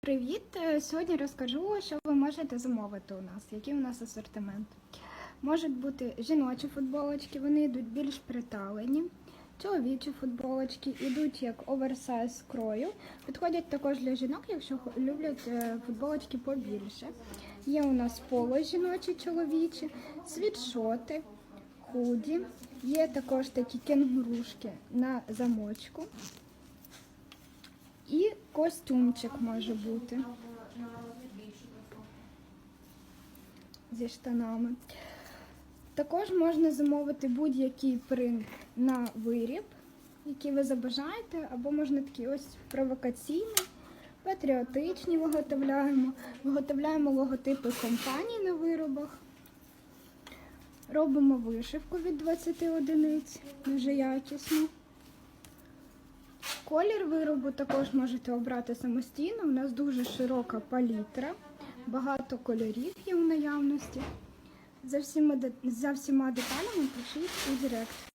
Привіт! Е, Сьогодні розкажу, що ви можете замовити у нас, який у нас асортимент. Можуть бути жіночі футболочки, вони йдуть більш приталені. Чоловічі футболочки йдуть як оверсайз крою. Підходять також для жінок, якщо люблять е, футболочки побільше. Є у нас поло жіночі, чоловічі, світшоти, худі. Є також такі кенгурушки на замочку. Костюмчик може бути зі штанами. Також можна замовити будь-який принт на виріб, який ви забажаєте, або можна такий ось провокаційний, патріотичні виготовляємо. Виготовляємо логотипи компаній на виробах. Робимо вишивку від 20 одиниць, дуже якісно. Колір виробу також можете обрати самостійно. У нас дуже широка палітра, багато кольорів є у наявності. За всіма, за всіма деталями пишіть у Директ.